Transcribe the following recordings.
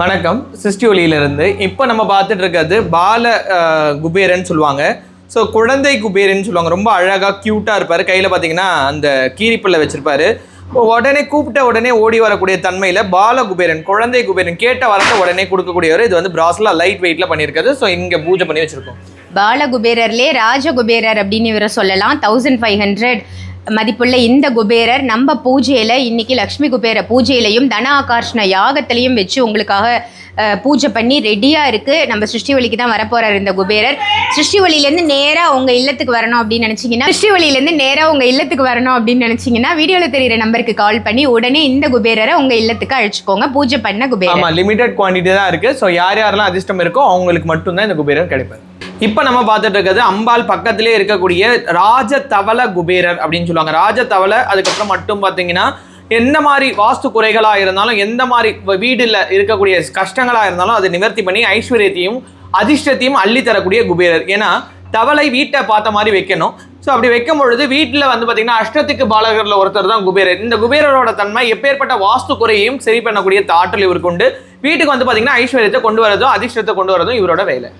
வணக்கம். சிருஷ்டி ஒளியிலிருந்து இப்போ நம்ம பார்த்துட்டு இருக்கிறது பால குபேரன் சொல்லுவாங்க. ஸோ குழந்தை குபேரன் சொல்லுவாங்க. ரொம்ப அழகாக க்யூட்டாக இருப்பார். கையில் பார்த்தீங்கன்னா அந்த கீரிப்பிள்ளை வச்சுருப்பாரு. உடனே கூப்பிட்ட உடனே ஓடி வரக்கூடிய தன்மையில் பால குபேரன் குழந்தை குபேரன் கேட்ட வரத்தை உடனே கொடுக்கக்கூடியவர். இது வந்து பிராஸ்ல லைட் வெயிட்டில் பண்ணியிருக்காரு ஸோ இங்கே பூஜை பண்ணி வச்சிருக்கோம். பாலகுபேரர்லே ராஜகுபேரர் அப்படின்னு இவரை சொல்லலாம். தௌசண்ட் ஃபைவ் ஹண்ட்ரட் மதிப்புள்ள இந்த குபேரர் நம்ம பூஜையில் இன்னைக்கு லக்ஷ்மி குபேர பூஜையிலையும் தன ஆகர்ஷண யாகத்திலையும் வச்சு உங்களுக்காக பூஜை பண்ணி ரெடியாக இருக்குது நம்ம சிருஷ்டிவலிக்கு தான் வரப்போகிறார் இந்த குபேரர். சிருஷ்டிவலியிலேருந்து நேராக உங்கள் இல்லத்துக்கு வரணும் அப்படின்னு நினைச்சீங்கன்னா சிருஷ்டிவலியிலேருந்து நேராக உங்கள் இல்லத்துக்கு வரணும் அப்படின்னு நினச்சிங்கன்னா வீடியோவில் தெரிகிற நம்பருக்கு கால் பண்ணி உடனே இந்த குபேரரை உங்கள் இல்லத்துக்கு அழைச்சிக்கோங்க. பூஜை பண்ண குபேரர். ஆமாம் லிமிடெட் குவான்டிட்டி தான் இருக்குது ஸோ யார் யாரெல்லாம் அதிர்ஷ்டம் இருக்கோ அவங்களுக்கு மட்டும்தான் இந்த குபேரர் கிடைப்பார். இப்போ நம்ம பார்த்துட்டு இருக்கிறது அம்பாள் பக்கத்திலே இருக்கக்கூடிய ராஜ தவள குபேரர் அப்படின்னு சொல்லுவாங்க. ராஜ தவளை அதுக்கப்புறம் மட்டும் பார்த்தீங்கன்னா எந்த மாதிரி வாஸ்து குறைகளாக இருந்தாலும் எந்த மாதிரி வீடில் இருக்கக்கூடிய கஷ்டங்களாக இருந்தாலும் அதை நிவர்த்தி பண்ணி ஐஸ்வர்யத்தையும் அதிர்ஷ்டத்தையும் அள்ளி தரக்கூடிய குபேரர். ஏன்னா தவளை வீட்டை பார்த்த மாதிரி வைக்கணும். ஸோ அப்படி வைக்கும் பொழுது வீட்டில் வந்து பார்த்தீங்கன்னா அஷ்டத்துக்கு பாலகரில் ஒருத்தர் தான் குபேரர். இந்த குபேரரோட தன்மை எப்பேற்பட்ட வாஸ்து குறையையும் சரி பண்ணக்கூடிய ஆற்றல் இவருக்கு உண்டு. வீட்டுக்கு வந்து பார்த்தீங்கன்னா ஐஸ்வர்யத்தை கொண்டு வரதும் அதிர்ஷ்டத்தை கொண்டு வரதும் இவரோட வேலை.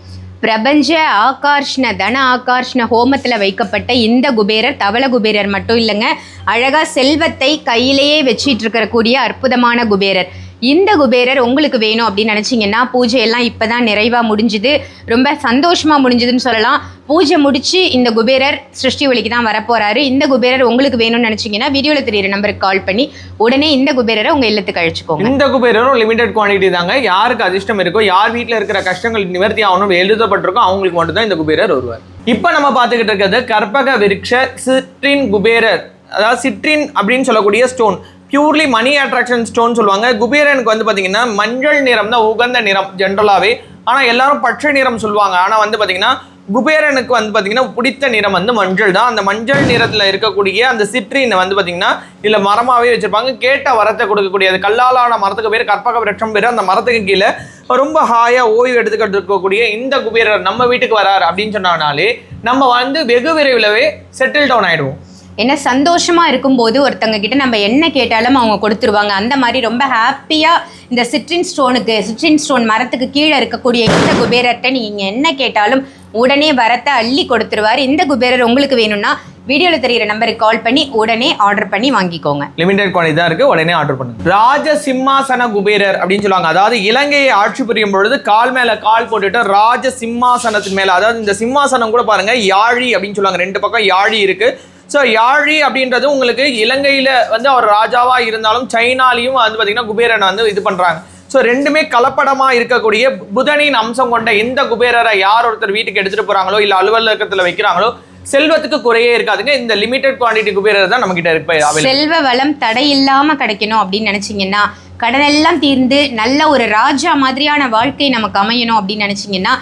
பிரபஞ்ச ஆகர்ஷ்ண தன ஆகர்ஷ்ண ஹோமத்தில் வைக்கப்பட்ட இந்த குபேரர் தவள குபேரர் மட்டும் இல்லைங்க அழகா செல்வத்தை கையிலேயே வச்சிட்டு இருக்கிற கூடிய அற்புதமான குபேரர். இந்த குபேரர் உங்களுக்கு வேணும் அப்படின்னு நினச்சிங்கன்னா பூஜையெல்லாம் இப்போ தான் நிறைவாக முடிஞ்சுது. ரொம்ப சந்தோஷமாக முடிஞ்சுதுன்னு சொல்லலாம். பூஜை முடித்து இந்த குபேரர் சிருஷ்டி ஒளிக்கு தான் வரப்போகிறாரு இந்த குபேரர் உங்களுக்கு வேணும்னு நினச்சிங்கன்னா வீடியோவில் தெரியுற நம்பருக்கு கால் பண்ணி உடனே இந்த குபேரரை உங்கள் இல்லத்துக்கு அழைச்சிக்கோங்க. இந்த குபேரரும் லிமிடெட் குவான்டிட்டி தாங்க. யாருக்கு அதிர்ஷ்டம் இருக்கோ யார் வீட்டில் இருக்கிற கஷ்டங்கள் நிவர்த்தி ஆகணும் எழுதப்பட்டிருக்கோ அவங்களுக்கு மட்டும்தான் இந்த குபேரர் வருவார். இப்போ நம்ம பார்த்துக்கிட்டு இருக்கிறது கற்பக விருட்ச சிட்ரின் குபேரர். அதாவது சிட்ரின் அப்படின்னு சொல்லக்கூடிய stone purely money attraction stone சொல்லுவாங்க. குபேரனுக்கு வந்து பார்த்தீங்கன்னா மஞ்சள் நிறம் தான் உகந்த நிறம் ஜென்ரலாகவே ஆனால் எல்லாரும் பச்சை நிறம் சொல்லுவாங்க. ஆனால் வந்து பார்த்தீங்கன்னா குபேரனுக்கு வந்து பார்த்தீங்கன்னா பிடித்த நிறம் வந்து மஞ்சள் தான். அந்த மஞ்சள் நிறத்தில் இருக்கக்கூடிய அந்த சிட்ரின் வந்து பார்த்தீங்கன்னா இதில் மரமாகவே வச்சுருப்பாங்க. கேட்ட வரத்தை கொடுக்கக்கூடிய அது கல்லாலான மரத்துக்கு பேர் கற்பக விரட்சம் பேர் அந்த மரத்துக்கு கீழே ரொம்ப ஹாயாக ஓய்வு எடுத்துக்கிட்டு இருக்கக்கூடிய இந்த குபேரர் நம்ம வீட்டுக்கு வரார் அப்படின்னு சொன்னாலே நம்ம வந்து வெகு விரைவிலவே செட்டில் டவுன் ஆகிடுவோம் ஏன்னா சந்தோஷமா இருக்கும்போது ஒருத்தங்க கிட்ட நம்ம என்ன கேட்டாலும் அவங்க கொடுத்துருவாங்க. அந்த மாதிரி ரொம்ப ஹாப்பியா இந்த சிட்ரின் ஸ்டோனுக்கு சிட்ரின் ஸ்டோன் மரத்துக்கு கீழே இருக்கக்கூடிய இந்த குபேரர்கிட்ட நீங்க என்ன கேட்டாலும் உடனே வரத்தை அள்ளி கொடுத்துருவாரு. இந்த குபேரர் உங்களுக்கு வேணும்னா வீடியோல தெரியுற நம்பருக்கு கால் பண்ணி உடனே ஆர்டர் பண்ணி வாங்கிக்கோங்க. லிமிடெட் குவாலிட்டி தான் இருக்கு. உடனே ஆர்டர் பண்ணுங்க. ராஜ சிம்மாசன குபேரர் அப்படின்னு சொல்லுவாங்க. அதாவது இலங்கையை ஆட்சி புரியும் பொழுது கால் மேல கால் போட்டுட்டு ராஜ சிம்மாசனத்தின் மேல. அதாவது இந்த சிம்மாசனம் கூட பாருங்க யாழி அப்படின்னு சொல்லுவாங்க. ரெண்டு பக்கம் யாழி இருக்கு. ஸோ யாழி அப்படின்றது உங்களுக்கு இலங்கையில் வந்து அவர் ராஜாவாக இருந்தாலும் சைனாலையும் வந்து பார்த்தீங்கன்னா குபேரனை வந்து இது பண்ணுறாங்க ஸோ ரெண்டுமே கலப்படமாக இருக்கக்கூடிய புதனின் அம்சம் கொண்ட எந்த குபேரரை யார் ஒருத்தர் வீட்டுக்கு எடுத்துகிட்டு போகிறாங்களோ இல்லை அலுவலகத்தில் வைக்கிறாங்களோ செல்வத்துக்கு குறையே இருக்காதுங்க. இந்த லிமிடெட் குவான்டிட்டி குபேரர் தான் நம்ம கிட்ட இருப்ப செல்வ வளம் தடை இல்லாம கிடைக்கணும் அப்படின்னு நினைச்சீங்கன்னா கடனெல்லாம் தீர்ந்து நல்ல ஒரு ராஜா மாதிரியான வாழ்க்கை நமக்கு அமையணும் அப்படின்னு நினைச்சீங்கன்னா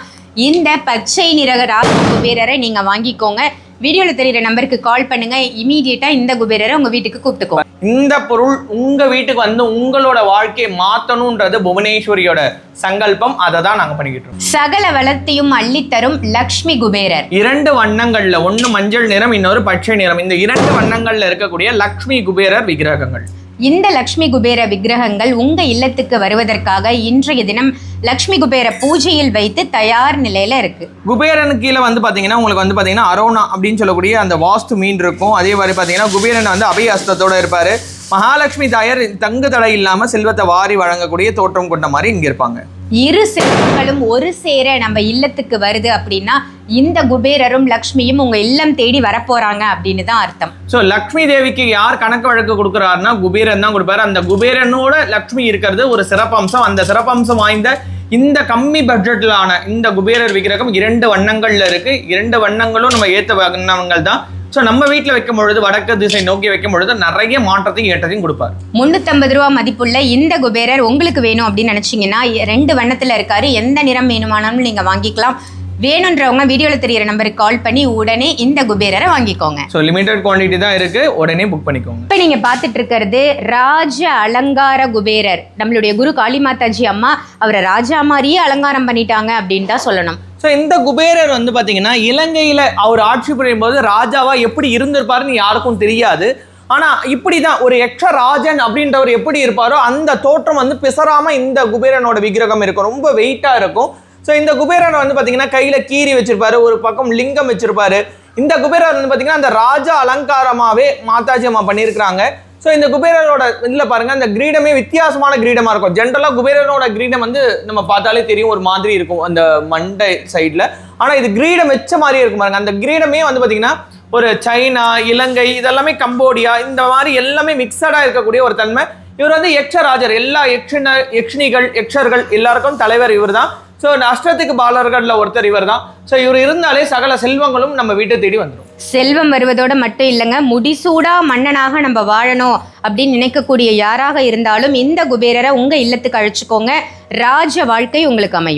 இந்த பச்சை நிற ராஜ குபேரரை நீங்க வாங்கிக்கோங்க. வீடியோல தெரியுற நம்பருக்கு கால் பண்ணுங்க. இமீடியட்டா இந்த குபேரரை உங்க வீட்டுக்கு கூப்பிட்டுக்கோங்க. இந்த பொருள் உங்க வீட்டுக்கு வந்து உங்களோட வாழ்க்கையை மாத்தணும்ன்றது புவனேஸ்வரியோட சங்கல்பம். அதை தான் நாங்க பண்ணிக்கிட்டு இருக்கோம். சகல வளத்தையும் அள்ளித்தரும் லக்ஷ்மி குபேரர். இரண்டு வண்ணங்கள்ல ஒண்ணு மஞ்சள் நிறம் இன்னொரு பச்சை நிறம். இந்த இரண்டு வண்ணங்கள்ல இருக்கக்கூடிய லக்ஷ்மி குபேரர் விக்கிரகங்கள். இந்த லக்ஷ்மி குபேர விக்கிரகங்கள் உங்க இல்லத்துக்கு வருவதற்காக இன்றைய தினம் லக்ஷ்மி குபேர பூஜையில் வைத்து தயார் நிலையில இருக்கு. குபேரனுக்கு கீழே வந்து பாத்தீங்கன்னா உங்களுக்கு வந்து பாத்தீங்கன்னா அரோனா அப்படின்னு சொல்லக்கூடிய அந்த வாஸ்து மீன் இருக்கும். அதே மாதிரி பாத்தீங்கன்னா குபேரன் வந்து அபயஹஸ்தத்தோட இருப்பாரு. மகாலட்சுமி தாயார் தங்கு தடை இல்லாம செல்வத்தை வாரி வழங்கக்கூடிய தோற்றம் கொண்ட மாதிரி இங்க இருப்பாங்க. இரு செல்வங்களும் ஒரு சேர நம்ம இல்லத்துக்கு வருது அப்படின்னா இந்த குபேரரும் லக்ஷ்மியும் உங்க இல்லம் தேடி வரப்போறாங்க அப்படின்னு தான் அர்த்தம். ஸோ லக்ஷ்மி தேவிக்கு யார் கணக்கு வழக்கு கொடுக்குறாருன்னா குபேரன் தான் கொடுப்பாரு. அந்த குபேரனோட லக்ஷ்மி இருக்கிறது ஒரு சிறப்பம்சம். அந்த சிறப்பம்சம் வாய்ந்த இந்த கம்மி பட்ஜெட்டிலான இந்த குபேரர் விக்கிரகம் இரண்டு வண்ணங்கள்ல இருக்கு. இரண்டு வண்ணங்களும் நம்ம ஏத்த வண்ணங்கள் தான் ஸோ நம்ம வீட்டில் வைக்கும் பொழுது வடக்கு திசை நோக்கி வைக்கும் பொழுது நிறைய மாற்றத்தையும் ஏற்றத்தையும் கொடுப்பார். முந்நூற்றம்பது ரூபா மதிப்புள்ள இந்த குபேரர் உங்களுக்கு வேணும் அப்படின்னு நினைச்சீங்கன்னா ரெண்டு வண்ணத்துல இருக்காரு. எந்த நிறம் வேணுமானாலும் நீங்க வாங்கிக்கலாம். வேணுன்றவங்க வீடியோல தெரியுற நம்பருக்கு கால் பண்ணி உடனே இந்த குபேரரை வாங்கிக்கோங்க. ஸோ லிமிடெட் குவான்டிட்டி தான் இருக்கு. உடனே புக் பண்ணிக்கோங்க. இப்ப நீங்க பார்த்துட்டு இருக்கிறது ராஜ அலங்கார குபேரர். நம்மளுடைய குரு காளிமாதாஜி அம்மா அவரை ராஜா மாதிரியே அலங்காரம் பண்ணிட்டாங்க அப்படின்னு தான் சொல்லணும். ஸோ இந்த குபேரர் வந்து பார்த்தீங்கன்னா இலங்கையில் அவர் ஆட்சி புரியும் போது ராஜாவா எப்படி இருந்திருப்பாருன்னு யாருக்கும் தெரியாது. ஆனா இப்படிதான் ஒரு யக்ஷராஜன் அப்படின்றவர் எப்படி இருப்பாரோ அந்த தோற்றம் வந்து பிசறாம இந்த குபேரனோட விக்கிரகம் இருக்கும். ரொம்ப வெயிட்டா இருக்கும். ஸோ இந்த குபேரன் வந்து பார்த்தீங்கன்னா கையில் கீரி வச்சிருப்பாரு ஒரு பக்கம் லிங்கம் வச்சிருப்பாரு. இந்த குபேரர் வந்து பார்த்தீங்கன்னா அந்த ராஜா அலங்காரமாகவே மாதாஜி அம்மா பண்ணியிருக்கிறாங்க ஸோ இந்த குபேரரோட இதில் பாருங்க அந்த கிரீடமே வித்தியாசமான கிரீடமாக இருக்கும். ஜென்ரலாக குபேரனோட கிரீடம் வந்து நம்ம பார்த்தாலே தெரியும் ஒரு மாதிரி இருக்கும் அந்த மண்டை சைடில் ஆனால் இது கிரீடம் வச்ச மாதிரியே இருக்கும் பாருங்க. அந்த கிரீடமே வந்து பார்த்தீங்கன்னா ஒரு சைனா இலங்கை இதெல்லாமே கம்போடியா இந்த மாதிரி எல்லாமே மிக்சடாக இருக்கக்கூடிய ஒரு தன்மை. இவர் வந்து யக்ஷராஜர். எல்லா யக்ஷன யக்ஷினிகள் யக்ஷர்கள் எல்லாருக்கும் தலைவர் இவர் தான் ஸோ அஷ்டத்துக்கு பாலர்களில் ஒருத்தர் இவர் தான் ஸோ இவர் இருந்தாலே சகல செல்வங்களும் நம்ம வீட்டை தேடி வந்துடும் செல்வம் வருவதோட மட்டும் இல்லைங்க முடிசூடா மன்னனாக நம்ம வாழணும் அப்படின்னு நினைக்கக்கூடிய யாராக இருந்தாலும் இந்த குபேரரை உங்கள் இல்லத்துக்கு அழைச்சிக்கோங்க. ராஜ வாழ்க்கை உங்களுக்கு அமையும்.